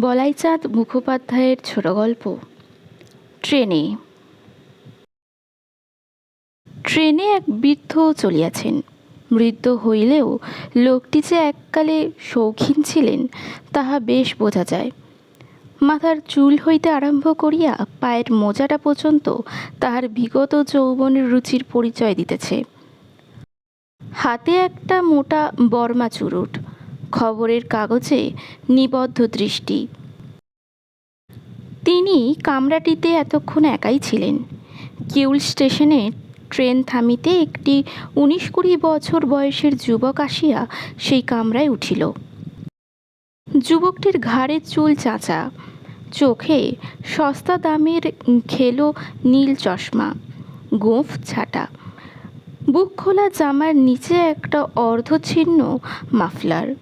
বলাইচাঁদ মুখোপাধ্যায়ের ছোট গল্প। ট্রেনে। ট্রেনে এক বৃদ্ধ চলিয়াছেন। বৃদ্ধ হইলেও লোকটি যে এককালে শৌখিন ছিলেন, তাহা বেশ বোঝা যায়। মাথার চুল হইতে আরম্ভ করিয়া পায়ের মোজাটা পর্যন্ত তাহার বিগত যৌবনের রুচির পরিচয় দিতেছে। হাতে একটা মোটা বর্মা চুরুট। খবরের কাগজে নিবদ্ধ দৃষ্টি। তিনি কামরাটিতে এতক্ষণ একাই ছিলেন। কিউল স্টেশনে ট্রেন থামিতে একটি উনিশ কুড়ি বছর বয়সের যুবক আসিয়া সেই কামরায় উঠিল। যুবকটির ঘাড়ে চুল চাঁচা, চোখে সস্তা দামের খেলো নীল চশমা, গোঁফ ছাটা, বুক খোলা জামার নিচে একটা অর্ধছিন্ন মাফলার।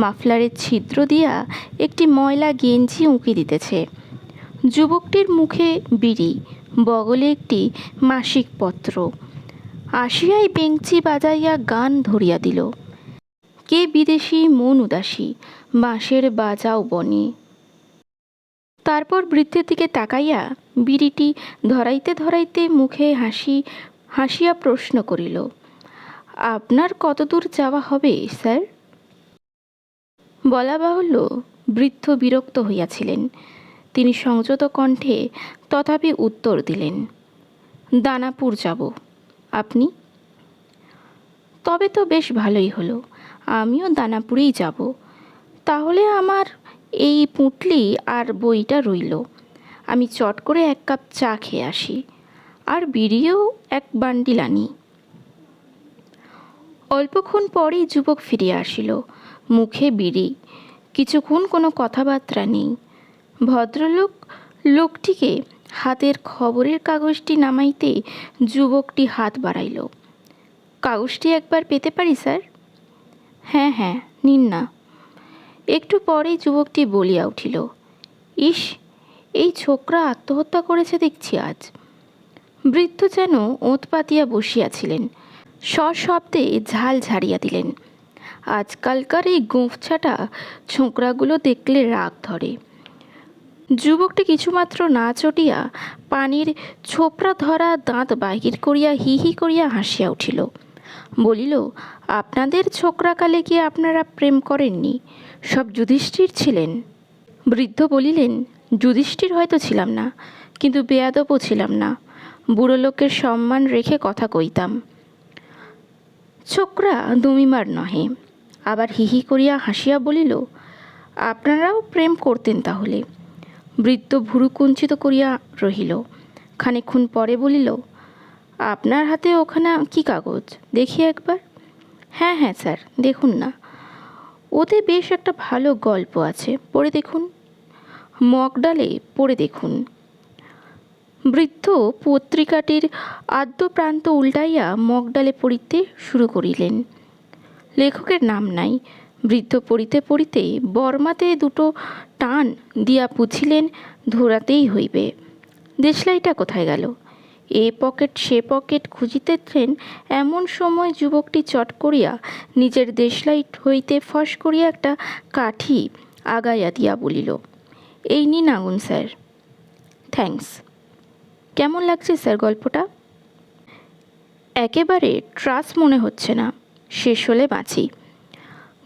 মাফলারের ছিদ্র দিয়া একটি ময়লা গেঞ্জি উঁকি দিতেছে। যুবকটির মুখে বিড়ি, বগলে একটি মাসিক পত্র। আসিয়াই বেঞ্চি বাজাইয়া গান ধরিয়া দিল। কে বিদেশি, মন উদাসী, বাঁশের বাজাও বনে। তারপর বৃদ্ধের দিকে তাকাইয়া বিড়িটি ধরাইতে ধরাইতে মুখে হাসি, হাসিয়া প্রশ্ন করিল, আপনার কতদূর যাওয়া হবে, স্যার? বলা বাহুল্য, বৃদ্ধ বিরক্ত হইয়াছিলেন। তিনি সংযত কণ্ঠে তথাপি উত্তর দিলেন, দানাপুর যাব। আপনি? তবে তো বেশ ভালোই হলো। আমিও দানাপুরেই যাব। তাহলে আমার এই পুঁটলি আর বইটা রইল। আমি চট করে এক কাপ চা খেয়ে আসি, আর বিড়িও এক বান্ডিল আনি। অল্পক্ষণ পরেই যুবক ফিরিয়া আসিল। মুখে বিড়ি। কিছুক্ষণ কোনো কথাবার্তা নেই। ভদ্রলোক লোকটিকে হাতের খবরের কাগজটি নামাইতে যুবকটি হাত বাড়াইল। কাগজটি একবার পেতে পারি, স্যার? হ্যাঁ হ্যাঁ নিন না। একটু পরেই যুবকটি বলিয়া উঠিল, ইস, এই ছোকরা আত্মহত্যা করেছে দেখছি আজ। বৃদ্ধ যেন ওঁত পাতিয়া বসিয়াছিলেন, সশব্দে ঝাল ঝাড়িয়া দিলেন। আজকালকার এই গোঁফছাটা ছোকরাগুলো দেখলে রাগ ধরে। যুবকটি কিছুমাত্র না চটিয়া পানির ছোপড়া ধরা দাঁত বাহির করিয়া হি হি করিয়া হাসিয়া উঠিল। বলিল, আপনাদের ছোকরাকালে কি আপনারা প্রেম করেননি? সব যুধিষ্ঠির ছিলেন। বৃদ্ধ বলিলেন, যুধিষ্ঠির হয়তো ছিলাম না, কিন্তু বেয়াদবও ছিলাম না। বুড়ো লোকের সম্মান রেখে কথা কইতাম। ছোকরা দমিমার নহে। আবার হিহি করিয়া হাসিয়া বলিল, আপনারাও প্রেম করতেন তাহলে? বৃদ্ধ ভুরু কুঞ্চিত করিয়া রহিল। খানিকক্ষণ পরে বলিল, আপনার হাতে ওখানে কি কাগজ? দেখি একবার। হ্যাঁ হ্যাঁ স্যার, দেখুন না। ওতে বেশ একটা ভালো গল্প আছে, পড়ে দেখুন। মগডালে পড়ে দেখুন। বৃদ্ধ পত্রিকাটির আদ্য প্রান্ত উল্টাইয়া মগডালে পড়িতে শুরু করিলেন। লেখকের নাম নাই। বৃদ্ধ পড়িতে পড়িতে বর্মাতে দুটো টান দিয়া পুছিলেন, ধরাতেই হইবে। দেশলাইটা কোথায় গেল? এ পকেট সে পকেট খুঁজিতেছেন, এমন সময় যুবকটি চট করিয়া নিজের দেশলাইট হইতে ফস করিয়া একটা কাঠি আগাইয়া দিয়া বলিল, এই নিন আগুন, স্যার। থ্যাঙ্কস। কেমন লাগছে, স্যার, গল্পটা? একেবারে ট্রাস মনে হচ্ছে না। শেষ হলে বাঁচি।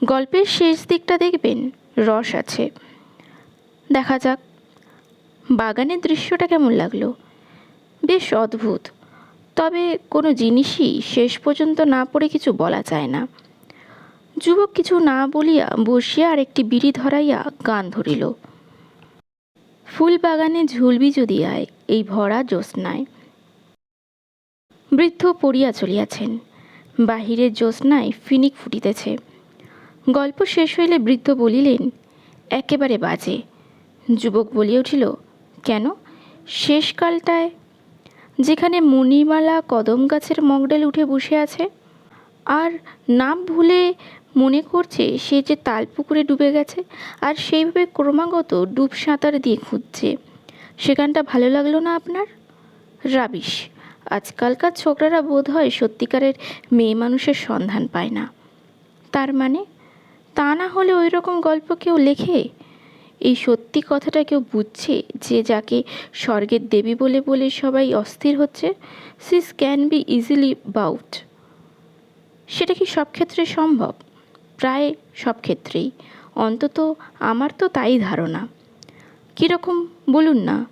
গল্পের শেষ দিকটা দেখবেন, রস আছে। দেখা যাক, বাগানের দৃশ্যটা কেমন লাগল? বেশ অদ্ভুত। তবে কোনো জিনিসই শেষ পর্যন্ত না পড়ে কিছু বলা যায় না। যুবক কিছু না বলিয়া বসিয়া আরেকটি বিড়ি ধরাইয়া গান ধরিল। ফুল বাগানে ঝুলবি যদি আয়, এই ভরা জ্যোৎস্নায়। বৃদ্ধ পড়িয়া চলিয়াছেন। বাহিরের জ্যোৎস্নায় ফিনিক ফুটিতেছে। গল্প শেষ হইলে বৃদ্ধ বলিলেন, একেবারে বাজে। যুবক বলিয়া উঠিল, কেন? শেষকালটায় যেখানে মণিমালা কদম গাছের মগডাল উঠে বসে আছে, আর নাম ভুলে মনে করছে সে যে তাল পুকুরে ডুবে গেছে, আর সেইভাবে ক্রমাগত ডুব সাঁতার দিয়ে খুঁজছে। সেখানটা ভালো লাগল না আপনার? রাবিশ। আজকালকার ছোকরারা বোধ হয় সত্যিকারের মেয়ে মানুষের সন্ধান পায় না। তার মানে? তা না হলে ওই রকম গল্প কেউ লেখে? এই সত্যি কথাটা কেউ বুঝছে যে যাকে স্বর্গের দেবী বলে বলে সবাই অস্থির হচ্ছে? This can be easily bought সেটা কি সব ক্ষেত্রে সম্ভব? প্রায় সব ক্ষেত্রেই। অন্তত আমার তো তাই ধারণা। কীরকম বলুন না।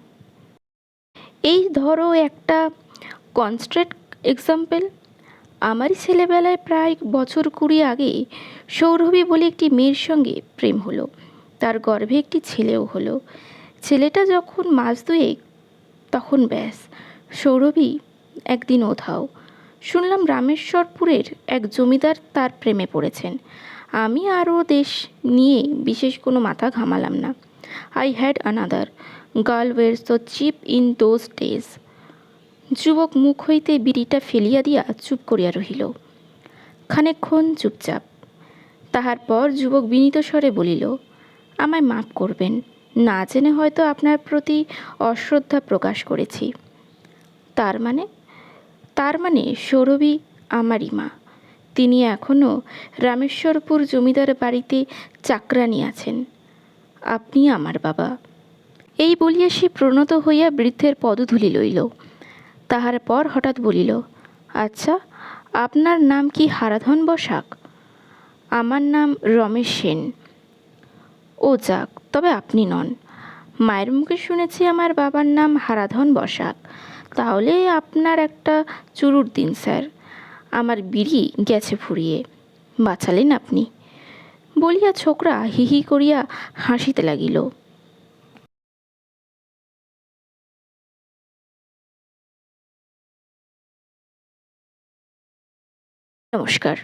এই ধরো একটা কনস্ট্রেট এক্সাম্পল। আমারই ছেলেবেলায় প্রায় বছর কুড়ি আগে সৌরভী বলে একটি মেয়ের সঙ্গে প্রেম হলো। তার গর্ভে একটি ছেলেও হলো। ছেলেটা যখন মাস দুয়েক, তখন ব্যাস। সৌরভী একদিন ওধাও। শুনলাম রামেশ্বরপুরের এক জমিদার তার প্রেমে পড়েছেন। আমি আরও দেশ নিয়ে বিশেষ কোনো মাথা ঘামালাম না। I had another girl were so cheap in those days যুবক মুখ হইতে বিড়িটা ফেলিয়া দিয়া চুপ করিয়া রহিল। খানিকক্ষণ চুপচাপ। তাহার পর যুবক বিনীত স্বরে বলিল, আমায় মাফ করবেন, না জেনে হয়তো আপনার প্রতি অশ্রদ্ধা প্রকাশ করেছি। তার মানে? তার মানে সৌরভী আমারই মা। তিনি এখনও রামেশ্বরপুর জমিদার বাড়িতে চাকরানি আছেন। আপনি আমার বাবা। এই বলিয়া সে প্রণত হইয়া বৃদ্ধের পদধূলি লইল। তাহার পর হঠাৎ বলিল আচ্ছা আপনার নাম কি হারাধন বসাক? আমার নাম রমেশ সেন। ও যাক, তবে আপনি নন। মায়ের মুখে শুনেছি আমার বাবার নাম হারাধন বসাক। তাহলে আপনার একটা চুরুর দিন, স্যার। আমার বিড়ি গেছে ফুরিয়ে। বাঁচালেন আপনি? বলিয়া ছোকরা হিহি করিয়া হাসিতে লাগিল। নমস্কার।